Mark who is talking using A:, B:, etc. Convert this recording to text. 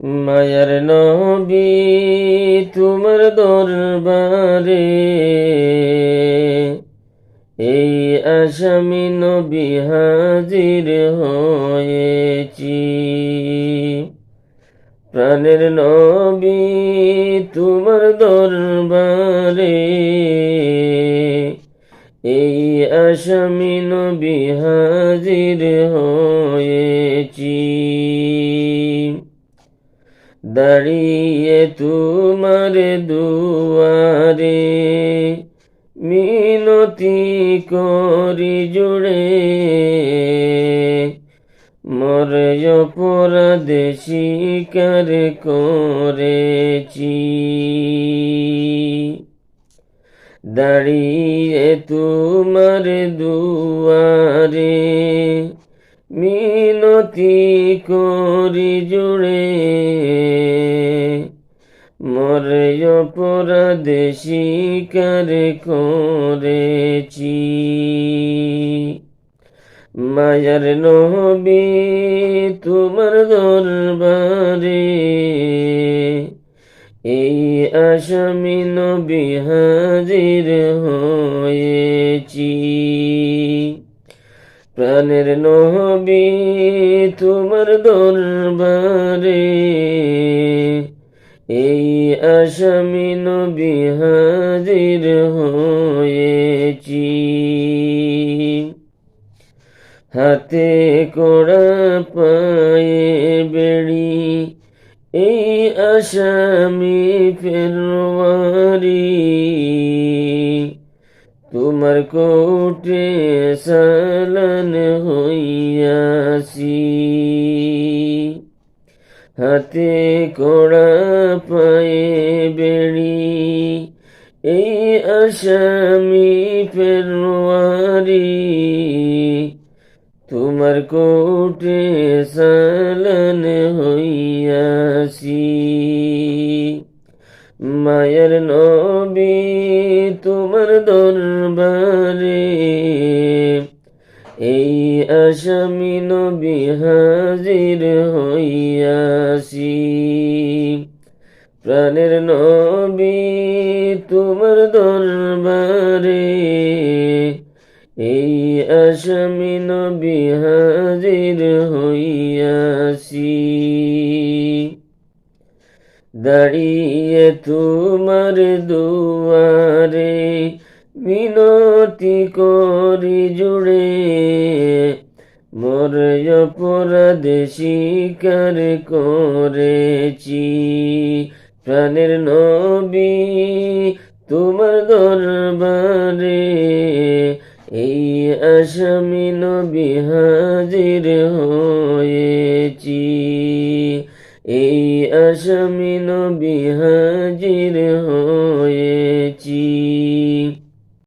A: মায়ার নবী, তোমার দরবারে। এই আসামি নবী হাজির হয়েছি। প্রাণের নবী, তোমার দরবারে। এই আসামি নবী হাজির হয়েছি। দাঁড়িয়ে তোমার দুয়ারে মিনতি করি জুড়ে। মরে অপরাধে স্বীকার করেছি। দাঁড়িয়ে তোমার দুয়ারে মিনতি করি জুড়ে মরে অপরাধে স্বীকার করেছি। মায়ার নবী তোমার দরবারে এই আসামি নবী হাজির হয়েছি। প্রাণের নবী তোমার দরবারে। এই আসামি নবী হাজির হয়েছি। হাতে কোড়া পায়ে বেড়ি, এই আসামি ফেরওয়ারি তোমার কোটে সালান হইয়াছি হাতে কোড়া পায়ে বেড়ি এই আসামি ফেরওয়ারি তোমার কোটে সালান হইয়াছি মায়ের নবী তোমার দরবারে। এই আসামি নবী হাজির হইয়াছি। প্রাণের নবী তোমার দরবারে। এই আসামি নবী হাজির হইয়াছি। দাঁড়িয়ে তোমার দুয়ারে মিনতি করি জুড়ে। মোর অপরাধে স্বীকার করেছি। প্রাণের নবী তোমার দরবারে। এই আসামি নবী হাজির হয়েছি। এই আসামি নবী হাজির হয়ে